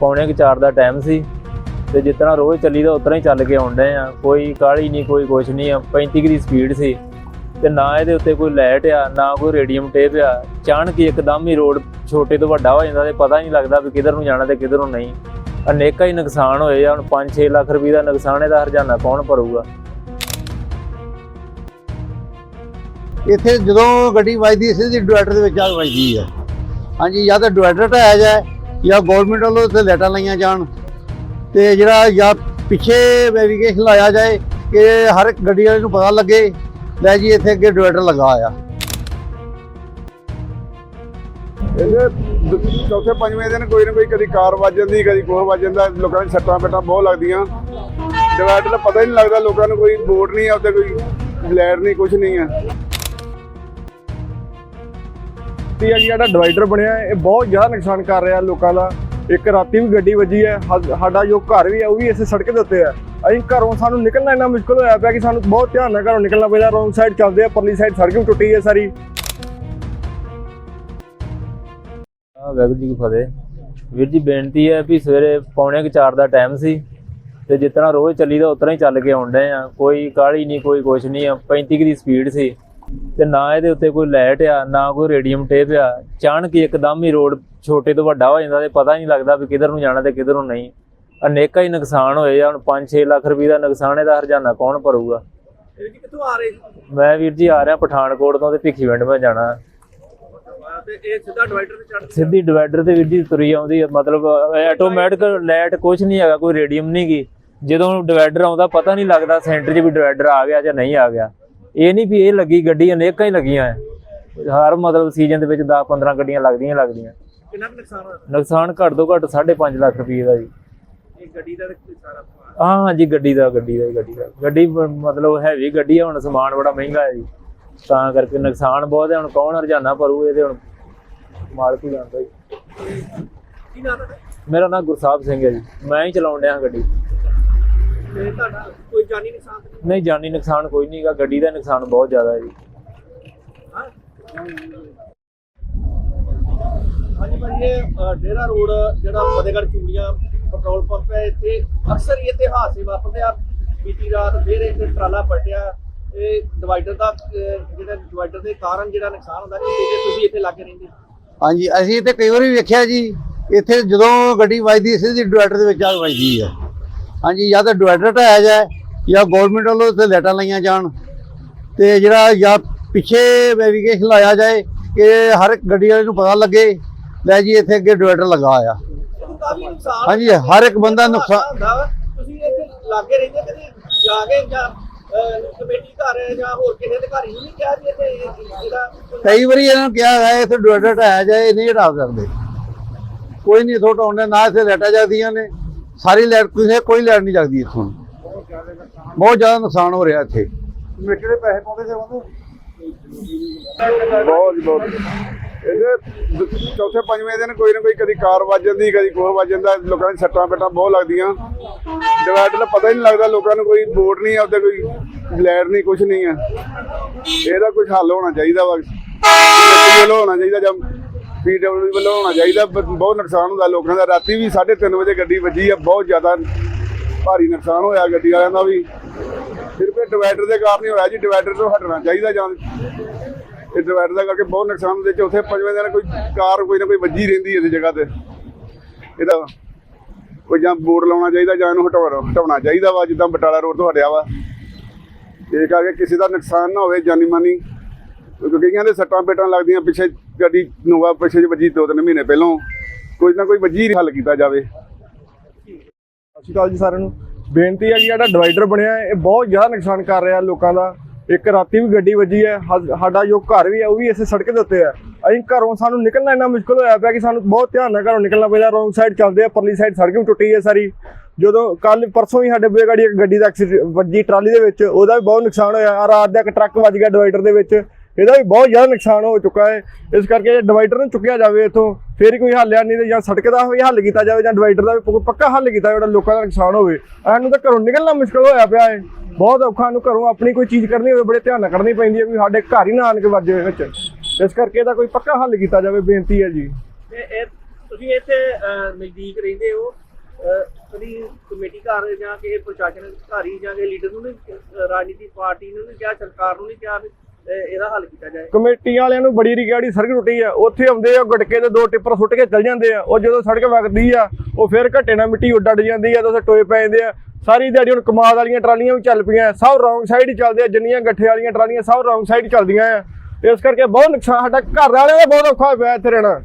ਪੌਣੇ ਕੁ ਚਾਰ ਦਾ ਟਾਈਮ ਸੀ ਤੇ ਜਿਤਨਾ ਰੋਜ਼ ਚੱਲੀਦਾ ਉਤਨਾ ਹੀ ਚੱਲ ਕੇ ਆਉਂਦੇ ਆ। ਕੋਈ ਕਾਹਲੀ ਨਹੀਂ ਕੋਈ ਕੁਛ ਨਹੀਂ ਆ। 35 ਦੀ ਸਪੀਡ ਸੀ ਤੇ ਨਾ ਇਹਦੇ ਉੱਤੇ ਕੋਈ ਲਾਈਟ ਆ, ਨਾ ਕੋਈ ਰੇਡੀਅਮ ਟੇਪ ਆ। ਅਚਾਨਕ ਹੀ ਇੱਕਦਮ ਹੀ ਰੋਡ ਛੋਟੇ ਤੋਂ ਵੱਡਾ ਹੋ ਜਾਂਦਾ ਤੇ ਪਤਾ ਨਹੀਂ ਲੱਗਦਾ ਵੀ ਕਿੱਧਰ ਨੂੰ ਜਾਣਾ ਤੇ ਕਿੱਧਰ ਨੂੰ ਨਹੀਂ। ਅਨੇਕਾਂ ਹੀ ਨੁਕਸਾਨ ਹੋਏ ਆ। ਹੁਣ 5-6 ਲੱਖ ਰੁਪਏ ਦਾ ਨੁਕਸਾਨ ਇਹਦਾ ਹਰਜਾਨਾ ਕੌਣ ਭਰੂਗਾ? ਇੱਥੇ ਜਦੋਂ ਗੱਡੀ ਵੱਜਦੀ ਸਿੱਧੀ ਡਿਵਾਈਡਰ ਦੇ ਵਿੱਚ ਆ ਕੇ ਵੱਜਦੀ ਹੈ ਹਾਂਜੀ, ਜਾਂ ਤਾਂ ਡਿਵਾਈਡਰ ਢਾਇਆ ਜਾਏ ਜਾਂ ਗਵਰਨਮੈਂਟ ਵੱਲੋਂ ਤੇ ਲਾਈਟਾਂ ਲਾਈਆਂ ਜਾਣ ਤੇ ਜਿਹੜਾ ਜਾਂ ਪਿੱਛੇ ਵੈਰੀਫਿਕੇਸ਼ਨ ਲਾਇਆ ਜਾਏ ਕਿ ਹਰ ਇੱਕ ਗੱਡੀ ਵਾਲੇ ਨੂੰ ਪਤਾ ਲੱਗੇ, ਲੈ ਜੀ ਇੱਥੇ ਅੱਗੇ ਡਿਵਾਈਡਰ ਲੱਗਾ ਆ ਇਹਦੇ ਚੌਥੇ ਪੰਜਵੇਂ ਦਿਨ ਕੋਈ ਨਾ ਕੋਈ ਕਦੀ ਕਾਰ ਵੱਜ ਜਾਂਦੀ, ਕਦੀ ਕੋਹ ਵੱਜ ਜਾਂਦਾ, ਲੋਕਾਂ ਨੂੰ ਸੱਟਾਂ ਪੇਟਾਂ ਬਹੁਤ ਲੱਗਦੀਆਂ। ਡਿਵਾਈਡਰ ਦਾ ਪਤਾ ਹੀ ਨਹੀਂ ਲੱਗਦਾ, ਲੋਕਾਂ ਨੂੰ ਕੋਈ ਬੋਰਡ ਨਹੀਂ ਆ ਉੱਤੇ ਕੋਈ ਲੈਟ ਨਹੀਂ ਕੁਝ ਨਹੀਂ ਆ। ਤੇ ਇਹ ਜਿਹੜਾ ਡਿਵਾਈਡਰ ਬਣਿਆ, ਇਹ ਬਹੁਤ ਜ਼ਿਆਦਾ ਨੁਕਸਾਨ ਕਰ ਰਿਹਾ ਲੋਕਾਂ ਦਾ। ਇੱਕ ਰਾਤੀ ਵੀ ਗੱਡੀ ਵੱਜੀ ਹੈ ਸਾਡਾ ਜੋ ਘਰ ਵੀ ਹੈ, ਉਹ ਵੀ ਇਸੇ ਸੜਕ ਦੇ ਉੱਤੇ ਹੈ। ਅਸੀਂ ਘਰੋਂ ਸਾਨੂੰ ਨਿਕਲਣਾ ਇੰਨਾ ਮੁਸ਼ਕਲ ਹੋਇਆ ਪਿਆ ਕਿ ਸਾਨੂੰ ਬਹੁਤ ਧਿਆਨ ਨਾਲ ਘਰੋਂ ਨਿਕਲਣਾ ਪੈਂਦਾ ਰੋਂਗ ਸਾਈਡ ਚੱਲਦੇ ਆ, ਪਰਲੀ ਸਾਈਡ ਸੜਕ ਵੀ ਟੁੱਟੀ ਹੈ ਸਾਰੀ। ਆ ਵਾਹਿਗੁਰੂ ਜੀ ਕੀ ਫਤਿਹ। ਵੀਰ ਜੀ, ਬੇਨਤੀ ਹੈ ਵੀ ਸਵੇਰੇ ਪੌਣੇ ਕੁ ਚਾਰ ਦਾ ਟਾਈਮ ਸੀ ਤੇ ਜਿਤਨਾ ਰੋਜ਼ ਚੱਲੀਦਾ ਉਤਨਾ ਹੀ ਚੱਲ ਕੇ ਆਉਂਦੇ ਆ। ਕੋਈ ਕਾਹਲੀ ਨਹੀਂ, ਕੋਈ ਕੁਛ ਨਹੀਂ ਆ। 35 ਕੁ ਦੀ ਸਪੀਡ ਸੀ। ਤੇ ਨਾ ਇਹਦੇ ਉੱਤੇ ਕੋਈ ਲਾਈਟ ਆ ਨਾ ਕੋਈ ਰੇਡੀਅਮ ਟੇਪ ਆ। ਹੀ ਇੱਕਦਮ ਹੀ ਰੋਡ ਛੋਟੇ ਤੋਂ ਵੱਡਾ ਹੋ ਜਾਂਦਾ ਤੇ ਪਤਾ ਨਹੀਂ ਲੱਗਦਾ ਵੀ ਕਿੱਧਰ ਨੂੰ ਜਾਣਾ ਤੇ ਕਿੱਧਰ ਨੂੰ ਨਹੀਂ। ਅਨੇਕਾਂ ਹੀ ਨੁਕਸਾਨ ਹੋਏ ਆ ਹੁਣ 5-6 ਲੱਖ ਰੁਪਏ ਦਾ ਨੁਕਸਾਨ ਇਹਦਾ ਹਰਜਾਨਾ ਕੌਣ ਭਰੂਗਾ? ਇਹ ਕਿੱਥੋਂ ਆ ਰਹੇ ਮੈਂ ਵੀਰ ਜੀ ਆ ਰਿਹਾ ਪਠਾਨਕੋਟ ਤੋਂ ਤੇ ਭਿੱਖੀਵਿੰਡ ਮੈਂ ਜਾਣਾ। ਤੇ ਇਹ ਸਿੱਧਾ ਡਿਵਾਈਡਰ ਤੇ ਚੜ੍ਹ ਸਿੱਧੀ ਡਿਵਾਈਡਰ ਤੇ ਵੀਰ ਜੀ ਤੁਰੀ ਆਉਂਦੀ ਮਤਲਬ ਆਟੋਮੈਟਿਕ ਲਾਈਟ ਕੁਝ ਨਹੀਂ ਹੈਗਾ ਕੋਈ ਰੇਡੀਅਮ ਨਹੀਂ ਗੀ। ਜਦੋਂ ਡਿਵਾਈਡਰ ਆਉਂਦਾ ਪਤਾ ਨਹੀਂ ਲੱਗਦਾ ਸੈਂਟਰ 'ਚ ਵੀ ਡਿਵਾਈਡਰ ਆ ਗਿਆ ਜਾਂ ਨਹੀਂ ਆ ਗਿਆ। ਇਹ ਨਹੀਂ ਵੀ ਇਹ ਲੱਗੀ ਗੱਡੀ ਅਨੇਕਾਂ ਹੀ ਲੱਗੀਆਂ ਹੈ ਹਰ ਮਤਲਬ ਸੀਜ਼ਨ ਦੇ ਵਿੱਚ 10 15 ਗੱਡੀਆਂ ਲੱਗਦੀਆਂ ਲੱਗਦੀਆਂ। ਕਿੰਨਾ ਕੁ ਨੁਕਸਾਨ ਹੋਇਆ? ਨੁਕਸਾਨ ਘੱਟ ਤੋਂ ਘੱਟ 5.5 ਲੱਖ ਰੁਪਏ ਦਾ ਜੀ। ਇਹ ਗੱਡੀ ਦਾ ਸਾਰਾ ਹਾਂ ਹਾਂ ਜੀ ਗੱਡੀ ਦਾ ਗੱਡੀ ਦਾ ਗੱਡੀ ਦਾ। ਗੱਡੀ ਮਤਲਬ ਹੈਵੀ ਗੱਡੀ ਹੈ ਹੁਣ ਸਮਾਨ ਬੜਾ ਮਹਿੰਗਾ ਹੈ ਜੀ। ਤਾਂ ਕਰਕੇ ਨੁਕਸਾਨ ਬਹੁਤ ਹੈ ਹੁਣ ਕੌਣ ਹਰਜਾਨਾ ਭਰੂ ਇਹਦੇ ਹੁਣ ਮਾਲਕ ਹੀ ਜਾਣਦਾ ਜੀ। ਕੀ ਨਾਮ ਹੈ? ਮੇਰਾ ਨਾਮ ਗੁਰਸਾਹਿਬ ਸਿੰਘ ਹੈ ਜੀ। ਮੈਂ ਹੀ ਚਲਾਉਣ ਡਿਆ ਗੱਡੀ। ਤੇ ਤੁਹਾਡਾ ਕੋਈ ਜਾਨੀ ਨੁਕਸਾਨ ਤਾਂ ਨਹੀਂ ਨਹੀਂ ਜਾਨੀ ਨੁਕਸਾਨ ਕੋਈ ਨਹੀਂਗਾ ਗੱਡੀ ਦਾ ਨੁਕਸਾਨ ਬਹੁਤ ਜ਼ਿਆਦਾ ਹੈ ਜੀ। ਹਾਂ। ਹਾਂਜੀ ਭਾਜੀ ਇਹ ਅ, ਡੇਰਾ ਰੋਡ ਜਿਹੜਾ ਫਤਿਹਗੜ੍ਹ ਚੂੜੀਆਂ ਪੈਟਰੋਲ ਪੰਪ ਹੈ ਇੱਥੇ ਅਕਸਰ ਹੀ ਇੱਥੇ ਹਾਦਸੇ ਵਾਪਰਦੇ ਆ। ਬੀਤੀ ਰਾਤ ਫੇਰ ਇੱਕ ਟਰਾਲਾ ਪਲਟਿਆ। ਇਹ ਡਿਵਾਈਡਰ ਦਾ ਅ, ਜਿਹੜਾ ਡਿਵਾਈਡਰ ਦੇ ਕਾਰਨ ਜਿਹੜਾ ਨੁਕਸਾਨ ਹੁੰਦਾ ਕਿ ਜੇ ਤੁਸੀਂ ਇੱਥੇ ਲੱਗੇ ਰਹਿੰਦੇ ਹਾਂਜੀ ਅਸੀਂ ਤੇ ਕਈ ਵਾਰੀ ਵੇਖਿਆ ਜੀ ਇੱਥੇ ਜਦੋਂ ਗੱਡੀ ਵੱਜਦੀ ਸਿੱਧੀ ਡਿਵਾਈਡਰ ਦੇ ਵਿੱਚ ਆ ਕੇ ਵੱਜਦੀ ਹੈ। ਹਾਂਜੀ ਜਾਂ ਤਾਂ ਡਿਵਾਈਡਰ ਢਾਇਆ ਜਾਏ ਜਾਂ ਗਵਰਨਮੈਂਟ ਵੱਲੋਂ ਤੇ ਲਾਈਟਾਂ ਲਾਈਆਂ ਜਾਣ। ਤੇ ਜਿਹੜਾ ਜਾਂ ਪਿੱਛੇ ਵੈਰੀਗੇਸ਼ਨ ਲਾਇਆ ਜਾਏ ਕਿ ਹਰ ਇੱਕ ਗੱਡੀ ਵਾਲੇ ਨੂੰ ਪਤਾ ਲੱਗੇ ਲੈ ਜੀ ਇੱਥੇ ਅੱਗੇ ਡਿਵਾਈਡਰ ਲੱਗਾ ਆ ਹਾਂਜੀ, ਹਰ ਇੱਕ ਬੰਦਾ ਨੁਕਸਾਨ- ਹੁੰਦਾ। ਤੁਸੀਂ ਇੱਥੇ ਲੱਗੇ ਰਹਿੰਦੇ ਕਦੇ ਜਾ ਕੇ ਜਾਂ ਕਮੇਟੀ ਘਰ ਜਾਂ ਹੋਰ ਕਿਸੇ ਦੇ ਘਰ ਹੀ ਨਹੀਂ ਕਿਹਾ ਵੀ ਇੱਥੇ ਜਿਹੜਾ ਕਈ ਵਾਰੀ ਇਹਨਾਂ ਨੂੰ ਕਿਹਾ ਹੈ ਇੱਥੇ ਡਿਵਾਈਡਰ ਢਾਇਆ ਜਾਏ ਇਹ ਨਹੀਂ ਹਟਾ ਸਕਦੇ। ਕੋਈ ਨਹੀਂ ਇੱਥੋਂ ਢਾਉਂਦੇ ਨਾ ਇੱਥੇ ਲਾਈਟਾਂ ਜਗਦੀਆਂ ਨੇ। ਸਾਰੀ ਲਾਈਟ ਕਿਸੇ ਕੋਈ ਲਾਈਟ ਨਹੀਂ ਜਗਦੀ ਇੱਥੋਂ। ਬਹੁਤ ਜ਼ਿਆਦਾ ਨੁਕਸਾਨ ਹੋ ਰਿਹਾ ਇੱਥੇ। ਕਮੇਟੀ ਦੇ ਪੈਸੇ ਪਾਉਂਦੇ ਸੀ ਉਹਨੂੰ? ਬਹੁਤ ਜੀ, ਬਹੁਤ। ਇਹਦੇ ਦ- ਚੌਥੇ ਪੰਜਵੇਂ ਦਿਨ ਕੋਈ ਨਾ ਕੋਈ ਕਦੀ ਕਾਰ ਵੱਜ ਜਾਂਦੀ ਕਦੀ ਕੋਹ ਵੱਜ ਜਾਂਦਾ ਲੋਕਾਂ ਨੂੰ ਸੱਟਾਂ ਪੇਟਾਂ ਬਹੁਤ ਲੱਗਦੀਆਂ। ਡਿਵਾਈਡਰ ਦਾ ਪਤਾ ਹੀ ਨਹੀਂ ਲੱਗਦਾ ਲੋਕਾਂ ਨੂੰ ਕੋਈ ਬੋਰਡ ਨਹੀਂ ਆ ਉੱਤੇ ਕੋਈ ਲੈਟ ਨਹੀਂ ਕੁਝ ਨਹੀਂ ਆ। ਇਹਦਾ ਕੁਝ ਹੱਲ ਹੋਣਾ ਚਾਹੀਦਾ ਵਾ। ਵੱਲੋਂ ਹੋਣਾ ਚਾਹੀਦਾ ਜਾਂ ਪੀਡਬਲਯੂ ਵੱਲੋਂ ਹੋਣਾ ਚਾਹੀਦਾ ਬਹੁਤ ਨੁਕਸਾਨ ਹੁੰਦਾ ਲੋਕਾਂ ਦਾ। ਰਾਤੀ ਵੀ 3:30 ਵਜੇ ਗੱਡੀ ਵੱਜੀ ਆ, ਬਹੁਤ ਜ਼ਿਆਦਾ ਭਾਰੀ ਨੁਕਸਾਨ ਹੋਇਆ ਗੱਡੀ ਵਾਲਿਆਂ ਦਾ ਵੀ। ਸਿਰਫ ਇਹ ਡਿਵਾਈਡਰ ਦੇ ਕਾਰਨ ਹੀ ਹੋਇਆ ਜੀ, ਡਿਵਾਈਡਰ ਤੋਂ ਹਟਣਾ ਚਾਹੀਦਾ ਜਾਂ ਇਹ ਡਿਵਾਈਡਰ ਦਾ ਕਰਕੇ ਬਹੁਤ ਨੁਕਸਾਨ ਹੁੰਦੇ, ਚੌਥੇ ਪੰਜਵੇਂ ਦਿਨ ਕੋਈ ਕਾਰ ਕੋਈ ਨਾ ਕੋਈ ਵੱਜੀ ਰਹਿੰਦੀ ਇਸ ਜਗ੍ਹਾ ਤੇ। ਇਹਦਾ ਕੋਈ ਜਾਂ ਬੋਰਡ ਲਾਉਣਾ ਚਾਹੀਦਾ ਜਾਂ ਇਹਨੂੰ ਹਟਾਉਣਾ ਹਟਾਉਣਾ ਚਾਹੀਦਾ ਵਾ, ਜਿੱਦਾਂ ਬਟਾਲਾ ਰੋਡ ਤੋਂ ਹਟਿਆ ਵਾ। ਇਹ ਕਰਕੇ ਕਿਸੇ ਦਾ ਨੁਕਸਾਨ ਨਾ ਹੋਵੇ ਜਾਨੀ ਮਾਨੀ ਕਿਉਂਕਿ ਕਈਆਂ ਦੇ ਸੱਟਾਂ ਪੇਟਾਂ ਲੱਗਦੀਆਂ ਪਿੱਛੇ ਗੱਡੀ ਨੋਵਾ ਪਿੱਛੇ ਜਿਹੇ ਵੱਜੀ ਦੋ ਤਿੰਨ ਮਹੀਨੇ ਪਹਿਲਾਂ। ਕੋਈ ਨਾ ਕੋਈ ਵੱਜੀ ਹੱਲ ਕੀਤਾ ਜਾਵੇ। ਸਤਿ ਸ਼੍ਰੀ ਅਕਾਲ ਜੀ ਸਾਰਿਆਂ ਨੂੰ। ਬੇਨਤੀ ਹੈ ਕਿ ਜਿਹੜਾ ਡਿਵਾਈਡਰ ਬਣਿਆ ਹੈ, ਇਹ ਬਹੁਤ ਜ਼ਿਆਦਾ ਨੁਕਸਾਨ ਕਰ ਰਿਹਾ ਲੋਕਾਂ ਦਾ। ਇੱਕ ਰਾਤੀ ਵੀ ਗੱਡੀ ਵੱਜੀ ਹੈ ਹਾ- ਸਾਡਾ ਜੋ ਘਰ ਵੀ ਹੈ ਉਹ ਵੀ ਇਸੇ ਸੜਕ ਦੇ ਉੱਤੇ ਹੈ। ਅਸੀਂ ਘਰੋਂ ਸਾਨੂੰ ਨਿਕਲਣਾ ਇੰਨਾ ਮੁਸ਼ਕਲ ਹੋਇਆ ਪਿਆ ਕਿ ਸਾਨੂੰ ਬਹੁਤ ਧਿਆਨ ਨਾਲ ਘਰੋਂ ਨਿਕਲਣਾ ਪੈਂਦਾ ਰੋਂਗ ਸਾਈਡ ਚੱਲਦੇ ਆ ਪਰਲੀ ਸਾਈਡ ਸੜਕ ਵੀ ਟੁੱਟੀ ਹੈ ਸਾਰੀ। ਜਦੋਂ ਕੱਲ ਪਰਸੋਂ ਹੀ ਸਾਡੇ ਬੂਹੇ ਇੱਕ ਗੱਡੀ ਦਾ ਐਕਸੀਡੈਂਟ ਵੱਜੀ ਟਰਾਲੀ ਦੇ ਵਿੱਚ ਉਹਦਾ ਵੀ ਬਹੁਤ ਨੁਕਸਾਨ ਹੋਇਆ। ਆਹ ਰਾਤ ਦਾ ਇੱਕ ਟਰੱਕ ਵੱਜ ਗਿਆ ਡਿਵਾਈਡਰ ਦੇ ਵਿੱਚ। ਇਹਦਾ ਵੀ ਬਹੁਤ ਜ਼ਿਆਦਾ ਨੁਕਸਾਨ ਹੋ ਚੁੱਕਾ ਹੈ। ਇਸ ਕਰਕੇ ਡਿਵਾਈਡਰ ਨੂੰ ਚੁੱਕਿਆ ਜਾਵੇ ਇਥੋਂ, ਫੇਰ ਕੋਈ ਹੱਲ ਆ ਨਹੀਂ ਤੇ ਜਾਂ ਸੜਕ ਦਾ ਵੀ ਹੱਲ ਕੀਤਾ ਜਾਵੇ ਜਾਂ ਡਿਵਾਈਡਰ ਦਾ ਵੀ ਪੱਕਾ ਹੱਲ ਕੀਤਾ ਜਿਹੜਾ ਲੋਕਾਂ ਦਾ ਨੁਕਸਾਨ ਹੋਵੇ। ਸਾਨੂੰ ਤਾਂ ਘਰੋਂ ਨਿਕਲਣਾ ਮੁਸ਼ਕਲ ਹੋਇਆ ਪਿਆ ਹੈ। ਬਹੁਤ ਔਖਾ ਨੂੰ ਘਰੋਂ ਆਪਣੀ ਕੋਈ ਚੀਜ਼ ਕਰਨੀ ਹੋਵੇ, ਬੜੇ ਧਿਆਨ ਨਾਲ ਕਰਨੀ ਪੈਂਦੀ ਹੈ ਵੀ ਸਾਡੇ ਘਰ ਹੀ ਨਾ ਆਣ ਕੇ ਵੱਜੇ ਵਿੱਚ। ਇਸ ਕਰਕੇ ਇਹਦਾ ਕੋਈ ਪੱਕਾ ਹੱਲ ਕੀਤਾ ਜਾਵੇ, ਬੇਨਤੀ ਹੈ ਜੀ। ਤੁਸੀਂ ਇੱਥੇ ਨਜ਼ਦੀਕ ਰਹਿੰਦੇ ਹੋ। ਕਦੀ ਕਮੇਟੀ ਘਰ ਜਾਂ ਕਿਸੇ ਪ੍ਰਸ਼ਾਸਨ ਅਧਿਕਾਰੀ ਜਾਂ ਕਿਸੇ ਲੀਡਰ ਨੂੰ ਨਹੀਂ ਰਾਜਨੀਤਿਕ ਪਾਰਟੀ ਨੂੰ ਨਹੀਂ ਕਿਹਾ, ਸਰਕਾਰ ਨੂੰ ਨਹੀਂ ਕਿਹਾ ਇਹਦਾ ਹੱਲ ਕੀਤਾ ਜਾਏ। ਕਮੇਟੀ ਵਾਲਿਆਂ ਨੂੰ ਬੜੀ ਰਿਗਾੜੀ ਸੜਕ ਟੁੱਟੀ ਆ। ਉੱਥੇ ਆਉਂਦੇ ਆ ਗੜਕੇ ਦੇ ਦੋ ਟਿੱਪਰ ਸੁੱਟ ਕੇ ਚੱਲ ਜਾਂਦੇ ਆ। ਉਹ ਜਦੋਂ ਸੜਕ ਵਗਦੀ ਆ, ਉਹ ਫਿਰ ਘੱਟੇ ਨਾਲ ਮਿੱਟੀ ਉੱਡ ਅੱਡ ਜਾਂਦੀ ਆ ਤੇ ਉੱਥੇ ਟੋਏ ਪੈ ਜਾਂਦੇ ਆ। ਸਾਰੀ ਦਿਹਾੜੀ ਹੁਣ ਕਮਾਦ ਵਾਲੀਆਂ ਟਰਾਲੀਆਂ ਵੀ ਚੱਲ ਪਈਆਂ। ਸਭ ਰੌਂਗ ਸਾਈਡ ਹੀ ਚੱਲਦੇ ਆ। ਜਿੰਨੀਆਂ ਗੱਠੇ ਵਾਲੀਆਂ ਟਰਾਲੀਆਂ ਸਭ ਰੌਂਗ ਸਾਈਡ ਚੱਲਦੀਆਂ ਆ। ਇਸ ਕਰਕੇ ਬਹੁਤ ਨੁਕਸਾਨ, ਸਾਡਾ ਘਰ ਵਾਲਿਆਂ ਦਾ ਬਹੁਤ ਔਖਾ ਹੋਇਆ ਪਿਆ ਇੱਥੇ ਰਹਿਣਾ।